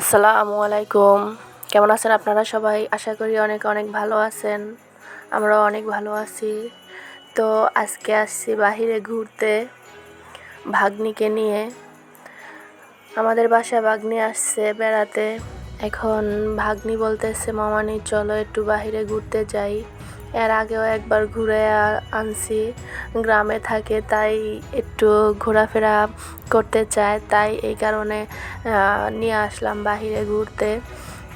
আসসালামু আলাইকুম। কেমন আছেন আপনারা সবাই? আশা করি অনেক অনেক ভালো আছেন। আমরাও অনেক ভালো আছি। তো আজকে আসছি বাহিরে ঘুরতে ভাগ্নিকে নিয়ে। আমাদের বাসায় ভাগ্নি আসছে বেড়াতে। এখন ভাগ্নি বলতেছে মামানি চলো একটু বাহিরে ঘুরতে যাই। এর আগেও একবার ঘুরে আনছি। গ্রামে থাকে, তাই একটু ঘোরাফেরা করতে চায়, তাই এই কারণে নিয়ে আসলাম বাহিরে ঘুরতে।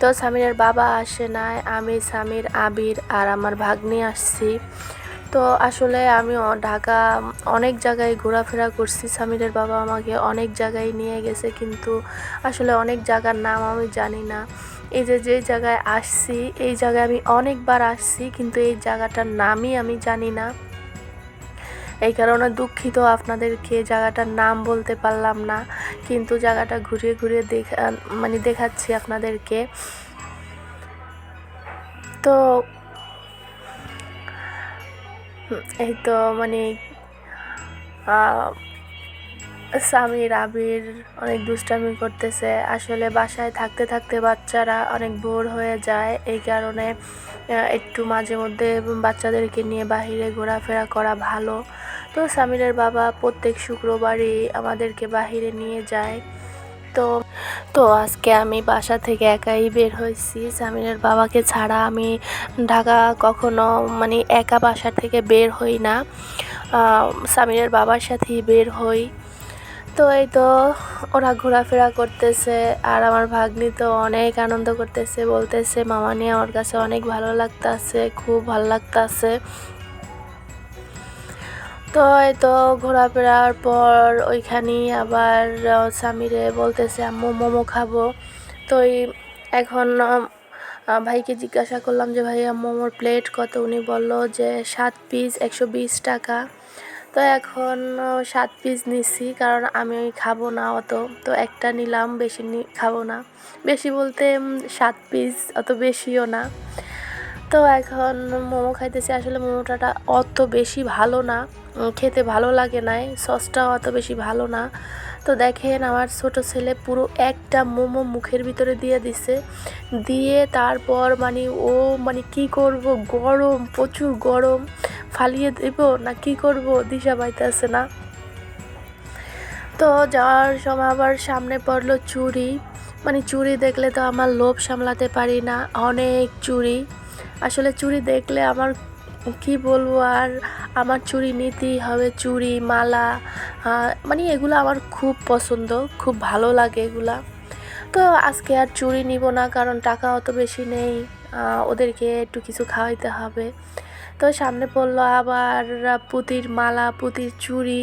তো সামিরের বাবা আসে নাই, আমি সামির আবির আর আমার ভাগ্নি আসছি। তো আসলে আমি ঢাকা অনেক জায়গায় ঘোরাফেরা করছি। সামিরের বাবা আমাকে অনেক জায়গায় নিয়ে গেছে, কিন্তু আসলে অনেক জায়গার নাম আমি জানি না। এই যে যে জায়গায় আসছি, এই জায়গায় আমি অনেকবার আসছি, কিন্তু এই জায়গাটার নামই আমি জানি না। এই কারণে দুঃখিত আপনাদেরকে, জায়গাটার নাম বলতে পারলাম না, কিন্তু জায়গাটা ঘুরিয়ে ঘুরিয়ে দেখা মানে দেখাচ্ছি আপনাদেরকে। তো এই তো মানে সামির আবির অনেক দুষ্টামি করতেছে। আসলে বাসায় থাকতে থাকতে বাচ্চারা অনেক বোর হয়ে যায়। এই কারণে একটু মাঝে মধ্যে বাচ্চাদেরকে নিয়ে বাহিরে ঘোরাফেরা করা ভালো। তো সামিরের বাবা প্রত্যেক শুক্রবারই আমাদেরকে বাহিরে নিয়ে যায়। তো তো আজকে আমি বাসা থেকে একাই বের হয়েছি। সামিরের বাবাকে ছাড়া আমি ঢাকা কখনো মানে একা বাসা থেকে বের হই না। আহ, সামিরের বাবার সাথেই বের হই। তো এই তো ওরা ঘোরাফেরা করতেছে আর আমার ভাগ্নি তো অনেক আনন্দ করতেছে বলতেছে মামা নিয়ে আমার কাছে অনেক ভালো লাগতাছে খুব ভালো লাগতাছে। তো এই তো ঘোরাফেরার পর ওইখানেই আবার সামিরে বলতেছে, আম্মু, মোমো খাব। তো এখন ভাইকে জিজ্ঞাসা করলাম যে, ভাইয়া, মোমোর প্লেট কত? উনি বলল যে, সাত পিস, একশো বিশ টাকা। তো এখন সাত পিস নিছি, কারণ আমি খাব না অত। তো একটা নিলাম, বেশি নি, খাব না। বেশি বলতে সাত পিস অত বেশিও না। তো এখন মোমো খাইতেছি। আসলে মোমোটা অত বেশি ভালো না। খেতে ভালো লাগে নাই। সসটাও অত বেশি ভালো না। তো দেখেন আমার ছোট ছেলে পুরো একটা মোমো মুখের ভিতরে দিয়ে দিছে। দিয়ে তারপর মানে ও মানে কি করব? গরম, প্রচুর গরম। ফালিয়ে দেব না কি করব? দিশা পাইতেছে না। তো যাওয়ার সময় আবার সামনে পড়ল চুড়ি মানে চুড়ি দেখলে তো আমার লোভ সামলাতে পারি না। অনেক চুড়ি আসলে চুড়ি দেখলে আমার কি বলব আর আমার চুড়ি নিতেই হবে চুড়ি মালা মানে এগুলো আমার খুব পছন্দ, খুব ভালো লাগে এগুলা। তো আজকে আর চুড়ি নিব না কারণ টাকা অত বেশি নেই ওদেরকে একটু কিছু খাওয়াইতে হবে। তো সামনে পড়ল আবার পুতির মালা, পুতির চুড়ি।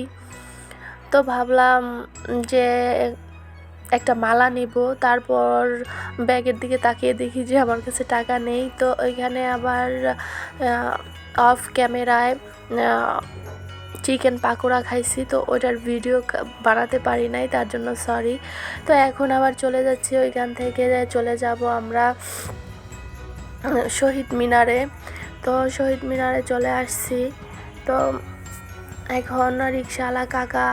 তো ভাবলাম যে একটা মালা নিব, তারপর ব্যাগের দিকে তাকিয়ে দেখি যে আমার কাছে টাকা নেই। তো ওইখানে আবার অফ ক্যামেরায় চিকেন পাকোড়া খাইছি। তো ওইটার ভিডিও বানাতে পারি নাই, তার জন্য সরি তো এখন আবার চলে যাচ্ছি ওইখান থেকে, চলে যাব আমরা, শহীদ মিনারে। তো শহীদ মিনারে চলে আসছি। তো এখন রিক্সাওয়ালা কাকা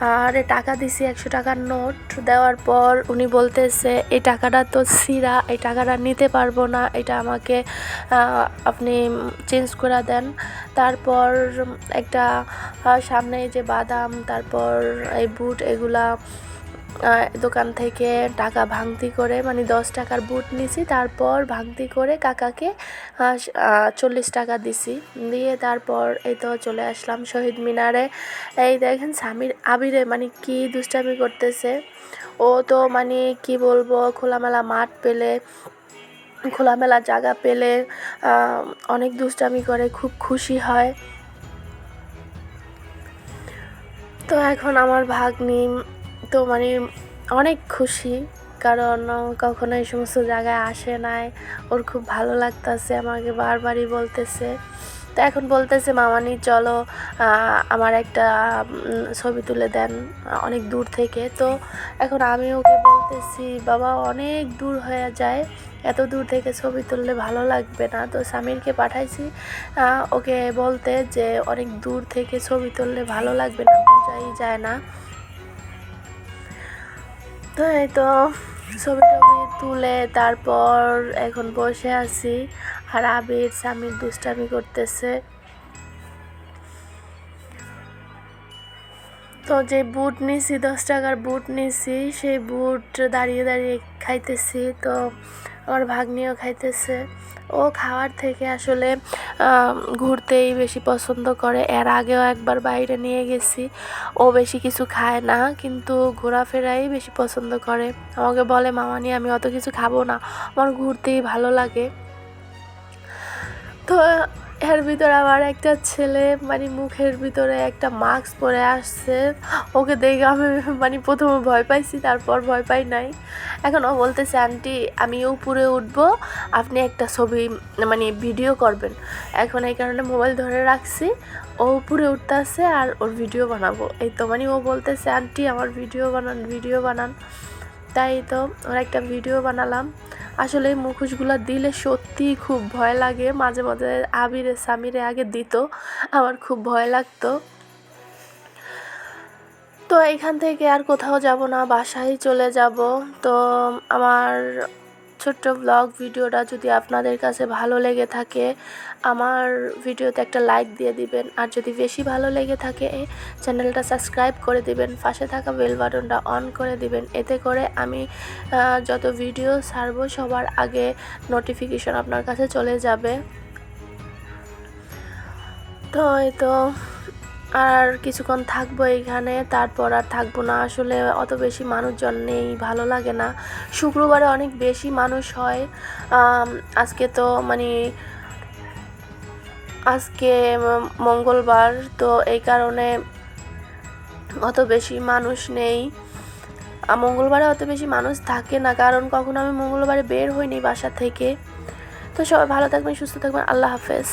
আরে, টাকা দিছি, একশো টাকার নোট দেওয়ার পর উনি বলতেছে, এই টাকাটা তো সিরা, এই টাকাটা নিতে পারব না, এটা আমাকে আপনি চেঞ্জ করে দেন। তারপর একটা সামনে যে বাদাম, তারপর এই বুট, এগুলা দোকান থেকে টাকা ভাঙতি করে মানে দশ টাকার বুট নিছি, তারপর ভাঙতি করে কাকাকে চল্লিশ টাকা দিছি। দিয়ে তারপর এই তো চলে আসলাম শহীদ মিনারে। এই দেখেন স্বামীর আবিরে মানে কি দুষ্টামি করতেছে। ও তো মানে কি বলব, খোলামেলা মাঠ পেলে, খোলামেলা জায়গা পেলে অনেক দুষ্টামি করে, খুব খুশি হয়। তো এখন আমার ভাগ্নি তো মানে অনেক খুশি, কারণ কখনো এই সমস্ত জায়গায় আসে নাই। ওর খুব ভালো লাগতেছে, আমাকে বারবারই বলতেছে। তো এখন বলতেছে, মামানি, চলো আমার একটা ছবি তুলে দেন, অনেক দূর থেকে। তো এখন আমি ওকে বলতেছি, বাবা, অনেক দূর হয়ে যায়, এত দূর থেকে ছবি তুললে ভালো লাগবে না। তো সামিরকে পাঠাইছি ওকে বলতে যে, অনেক দূর থেকে ছবি তুললে ভালো লাগবে না, বোঝাই যায় না। তো এই তো ছবি টবি তুলে তারপর এখন বসে আছি। আর আবির স্বামীর দুষ্টামি করতেছে। তো যে বুট নিছি, দশ টাকার বুট নিছি, সেই বুট দাঁড়িয়ে দাঁড়িয়ে খাইতেছি। তো আমার ভাগ্নিও খাইতেছে। ও খাওয়ার থেকে আসলে ঘুরতেই বেশি পছন্দ করে। এর আগেও একবার বাইরে নিয়ে গেছি। ও বেশি কিছু খায় না, কিন্তু ঘোরাফেরাই বেশি পছন্দ করে। আমাকে বলে, মামা নিয়ে আমি অত কিছু খাব না। আমার ঘুরতেই ভালো লাগে। তো এর ভিতরে আবার একটা ছেলে মানে মুখের ভিতরে একটা মাস্ক পরে আসছে। ওকে দেখে আমি মানে প্রথমে ভয় পাইছি, তারপর ভয় পাই নাই। এখন ও বলতেছে, আন্টি, আমি উপরে উঠবো, আপনি একটা ছবি মানে ভিডিও করবেন। এখন এই কারণে মোবাইল ধরে রাখছি। ও উপরে উঠতে আসছে আর ওর ভিডিও বানাবো। এই তো মানে ও বলতেছে, আন্টি, আমার ভিডিও বানান ভিডিও বানান। তাই তো, ওর একটা ভিডিও বানালাম। আসলে এই মুখোশগুলো দিলে সত্যিই খুব ভয় লাগে। মাঝে মাঝে আবিরে সামিরে আগে দিত, আমার খুব ভয় লাগতো। তো এখান থেকে আর কোথাও যাব না, বাসায় চলে যাব। তো আমার ছোট্ট ব্লগ ভিডিওটা যদি আপনাদের কাছে ভালো লেগে থাকে, আমার ভিডিওতে একটা লাইক দিয়ে দিবেন। আর যদি বেশি ভালো লেগে থাকে চ্যানেলটা সাবস্ক্রাইব করে দিবেন। পাশে থাকা বেল বাটনটা অন করে দিবেন। এতে করে আমি যত ভিডিও ছাড়বো, সবার আগে নোটিফিকেশন আপনার কাছে চলে যাবে। তো এই তো আর কিছুক্ষণ থাকব এইখানে তারপর আর থাকব না। আসলে অত বেশি মানুষজন নেই, ভালো লাগে না। শুক্রবারে অনেক বেশি মানুষ হয়। আজকে তো মানে আজকে মঙ্গলবার, তো এই কারণে অত বেশি মানুষ নেই। মঙ্গলবারে অত বেশি মানুষ থাকে না, কারণ কখনো আমি মঙ্গলবারে বের হইনি বাসা থেকে। তো সবাই ভালো থাকবেন, সুস্থ থাকবেন, আল্লাহ হাফেজ।